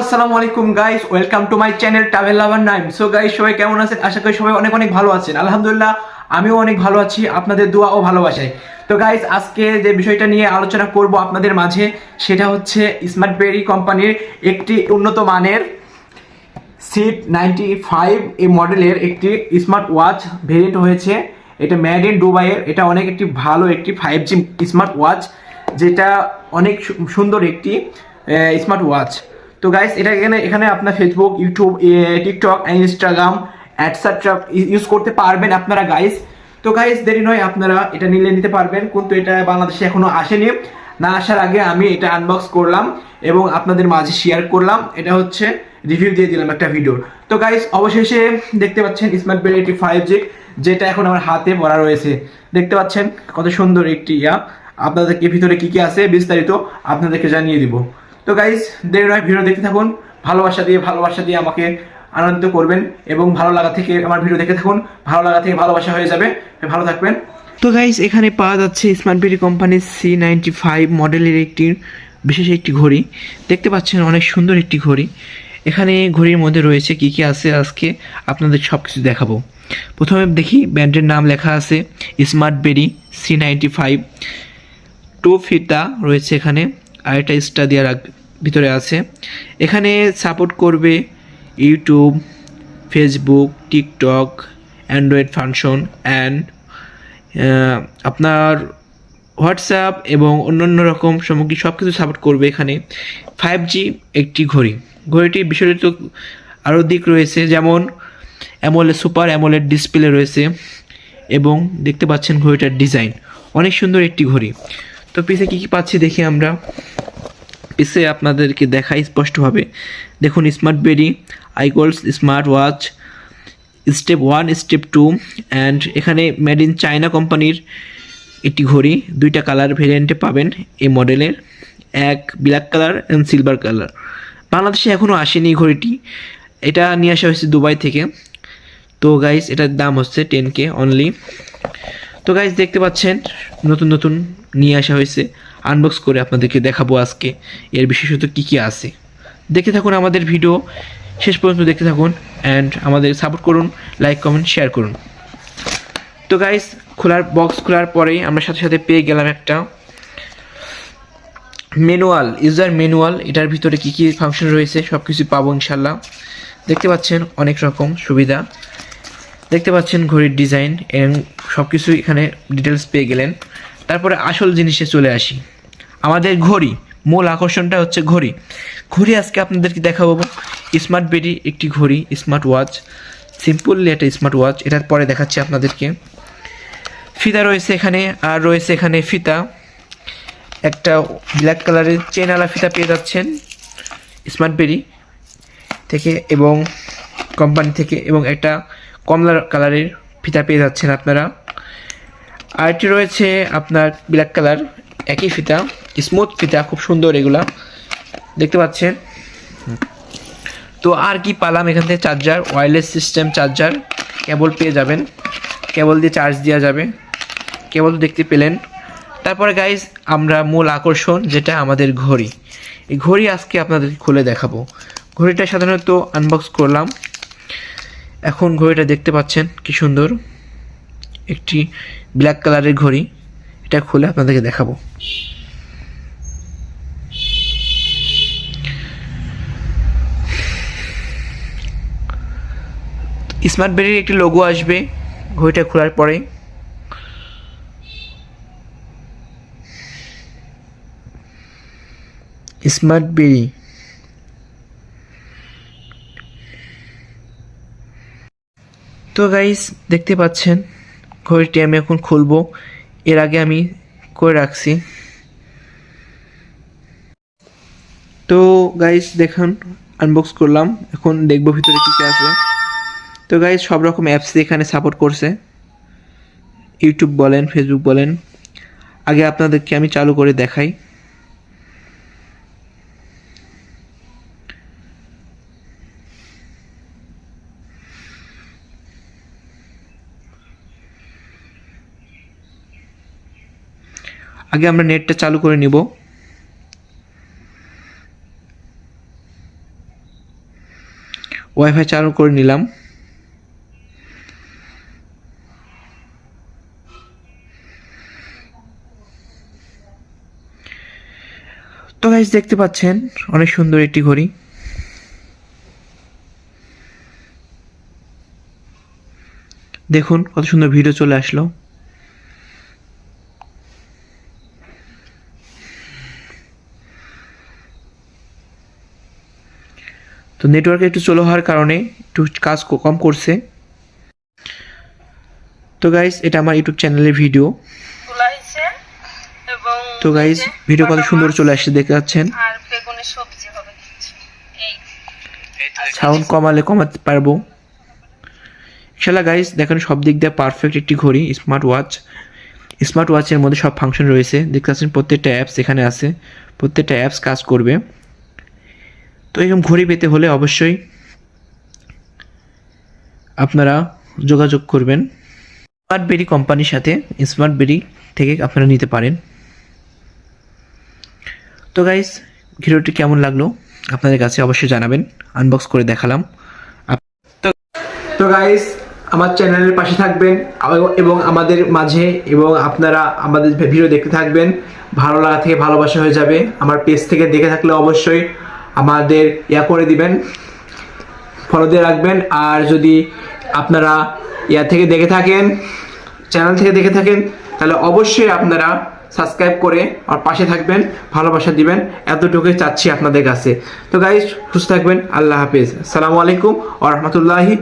আসসালামু আলাইকুম guys welcome to my channel travel lover Naim so guys সবাই কেমন আছেন? আশা করি সবাই অনেক অনেক ভালো আছেন। আলহামদুলিল্লাহ, আমিও অনেক ভালো আছি আপনাদের দোয়া ও ভালোবাসায়। তো গাইস আজকে যে বিষয়টা নিয়ে আলোচনা করব আপনাদের মাঝে, সেটা হচ্ছে স্মার্ট বেরি কোম্পানির একটি উন্নত মানের সিট নাইনটি ফাইভ এই মডেলের একটি স্মার্ট ওয়াচ ভেরিয়েন্ট হয়েছে। এটা ম্যাড ইন দুবাইয়ের এটা অনেক একটি ভালো একটি ফাইভ জি স্মার্ট ওয়াচ যেটা অনেক সুন্দর একটি স্মার্ট ওয়াচ তো গাইস এটা এখানে এখানে আপনার Facebook YouTube TikTok Instagram etcetera use করতে পারবেন আপনারা গাইস তো গাইস দেরি নয়, আপনারা এটা নিলে নিতে পারবেন, কিন্তু এটা বাংলাদেশে এখনও আসেনি। না আসার আগে আমি এটা আনবক্স করলাম এবং আপনাদের মাঝে শেয়ার করলাম। এটা হচ্ছে রিভিউ দিয়ে দিলাম একটা ভিডিও তো গাইস অবশেষে দেখতে পাচ্ছেন smart bell eighty five G যেটা এখন আমার হাতে পড়া রয়েছে। দেখতে পাচ্ছেন কত সুন্দর একটি ইয়া। আপনাদেরকে ভিতরে কি কি আছে বিস্তারিত আপনাদেরকে জানিয়ে দিব। তো গাইস দেরি নয় ভিডিও দেখতে থাকুন। ভালোবাসা দিয়ে ভালোবাসা দিয়ে আমাকে আনন্দিত করবেন এবং ভালো লাগা থেকে আমার ভিডিও দেখে থাকুন। ভালো লাগা থেকে ভালোবাসা হয়ে যাবে। ভালো থাকবেন। তো গাইস এখানে পাওয়া যাচ্ছে স্মার্ট বেরি কোম্পানির সি নাইনটি ফাইভ মডেলের একটি, বিশেষ একটি ঘড়ি। দেখতে পাচ্ছেন অনেক সুন্দর একটি ঘড়ি। এখানে ঘড়ির মধ্যে রয়েছে কি কি আছে আজকে আপনাদের সব কিছু দেখাবো। প্রথমে দেখি, ব্র্যান্ডের নাম লেখা আছে smart berry C ninety five two ফিতা রয়েছে এখানে। আর একটা স্টার দেওয়ার ভিতরে আছে। এখানে সাপোর্ট করবে YouTube Facebook TikTok android function and আপনার হোয়াটসঅ্যাপ এবং অন্যান্য রকম সামগ্রী সব কিছু সাপোর্ট করবে এখানে। ফাইভ জি একটি ঘড়ি। ঘড়িটির বিশেষত আরও দিক রয়েছে, যেমন অ্যামোলে সুপার অ্যামোলেড ডিসপ্লে রয়েছে এবং দেখতে পাচ্ছেন ঘড়িটার ডিজাইন অনেক সুন্দর একটি ঘড়ি। তো পিসে কী কী পাচ্ছি দেখি আমরা। পিসে আপনাদেরকে দেখাই স্পষ্টভাবে। দেখুন smart berry আইকলস smart watch step one step two and এখানে মেড ইন চায়না কোম্পানির একটি ঘড়ি, দুইটা কালার ভেরিয়েন্টে পাবেন এই মডেলের এক black colour and silver colour বাংলাদেশে এখনও আসেনি ঘড়িটি। এটা নিয়ে আসা হয়েছে দুবাই থেকে। তো গাইস এটার দাম হচ্ছে টেন কে অনলি তো গাইস দেখতে পাচ্ছেন, নতুন নতুন নিয়ে আসা হয়েছে। আনবক্স করে আপনাদেরকে দেখাবো আজকে, এর বিশেষত কী কী আছে। দেখতে থাকুন আমাদের ভিডিও শেষ পর্যন্ত দেখতে থাকুন অ্যান্ড আমাদের সাপোর্ট করুন লাইক কমেন্ট শেয়ার করুন। তো গাইস খোলার বক্স খোলার পরেই আমরা সাথে সাথে পেয়ে গেলাম একটা ম্যানুয়াল ইউজার ম্যানুয়াল এটার ভিতরে কী কী ফাংশন রয়েছে সব কিছু পাবো ইনশাল্লাহ দেখতে পাচ্ছেন, অনেক রকম সুবিধা। দেখতে পাচ্ছেন ঘড়ির ডিজাইন এবং সব কিছু এখানে ডিটেলস পেয়ে গেলেন। তারপরে আসল জিনিসে চলে আসি। আমাদের ঘড়ি, মূল আকর্ষণটা হচ্ছে ঘড়ি। ঘড়ি আজকে আপনাদেরকে দেখাবো। স্মার্ট বেডি একটি ঘড়ি স্মার্ট ওয়াচ সিম্পললি একটা স্মার্ট ওয়াচ এটার পরে দেখাচ্ছি আপনাদেরকে। ফিতা রয়েছে এখানে, আর রয়েছে এখানে ফিতা। একটা ব্ল্যাক কালারের চেনওয়ালা ফিতা পেয়ে যাচ্ছেন স্মার্ট বেরি থেকে এবং কোম্পানি থেকে এবং একটা কমলা কালারের ফিতা পেয়ে যাচ্ছেন আপনারা। আরেকটি রয়েছে আপনার ব্ল্যাক কালার একই ফিতা স্মুথ ফিতা, খুব সুন্দর এগুলা। দেখতে পাচ্ছেন? তো আর কি পালাম এখান থেকে? Charger wireless system charger cable পেয়ে যাবেন। কেবল দিয়ে চার্জ দেওয়া যাবে। কেবল দেখতে পেলেন। তারপরে গাইজ আমরা মূল আকর্ষণ যেটা আমাদের ঘড়ি। এই ঘড়ি আজকে আপনাদের খুলে দেখাবো। ঘড়িটা সাধারণত আনবক্স করলাম। এখন ঘড়িটা দেখতে পাচ্ছেন, কি সুন্দর। একটি ব্ল্যাক কালারের ঘড়ি। এটা খুলে আপনাদেরকে দেখাবো। স্মার্ট বেরির একটি লোগো আসবে ঘড়িটা খোলার পরে। স্মার্ট বেরি তো গাইস দেখতে পাচ্ছেন, ঘড়িটি আমি এখন খুলবো। এর আগে আমি করে রাখছি। তো গাইস দেখুন আনবক্স করলাম। এখন দেখব ভিতরে কী কী আছে। তো গাইস সব রকম অ্যাপস এখানে সাপোর্ট করছে। ইউটিউব বলেন ফেসবুক বলেন। আগে আপনাদেরকে আমি চালু করে দেখাই। আগে আমরা নেটটা চালু করে নিব। ওয়াইফাই চালু করে নিলাম। তো গাইজ দেখতে পাচ্ছেন, অনেক সুন্দর একটি ঘড়ি। দেখুন, কত সুন্দর ভিডিও চলে আসলো। তো নেটওয়ার্ক একটু চলো হওয়ার কারণে একটু কাজ কম করছে। তো গাইস এটা আমার ইউটিউব চ্যানেলের ভিডিও তো যে ভিডিও কত সুন্দর চলে আসছে দেখতে পাচ্ছেন? কিছু। এই। সাউন্ড কমালে কমাতে পারব। ইনশাল্লাহ গাইস দেখেন সব দিক দিয়ে পারফেক্ট একটি ঘড়ি স্মার্ট ওয়াচ স্মার্ট ওয়াচের মধ্যে সব ফাংশন রয়েছে। দেখতে পাচ্ছেন প্রত্যেকটা অ্যাপস এখানে আছে। প্রত্যেকটা অ্যাপস কাজ করবে। তো এরকম ঘড়ি পেতে হলে অবশ্যই আপনারা যোগাযোগ করবেন। স্মার্ট বেরি কোম্পানির সাথে স্মার্ট বেরি থেকে আপনারা নিতে পারেন। তো গাইস ভিডিওটি কেমন লাগল আপনাদের কাছে অবশ্যই জানাবেন। আনবক্স করে দেখালাম। তো গাইস আমার চ্যানেলের পাশে থাকবেন এবং আমাদের মাঝে এবং আপনারা আমাদের ভিডিও দেখতে থাকবেন। ভালো লাগা থেকে ভালোবাসা হয়ে যাবে। আমার পেজ থেকে দেখে থাকলে অবশ্যই আমাদের ইয়া করে দিবেন ফলো দিয়ে রাখবেন। আর যদি আপনারা ইয়া থেকে দেখে থাকেন চ্যানেল থেকে দেখে থাকেন, তাহলে অবশ্যই আপনারা সাবস্ক্রাইব করে আর পাশে থাকবেন, ভালোবাসা দিবেন। এতটুকুই চাচ্ছি আপনাদের কাছে। তো গাইজ সুস্থ থাকবেন। আল্লাহ হাফিজ। আসসালামু আলাইকুম ওয়া রাহমাতুল্লাহি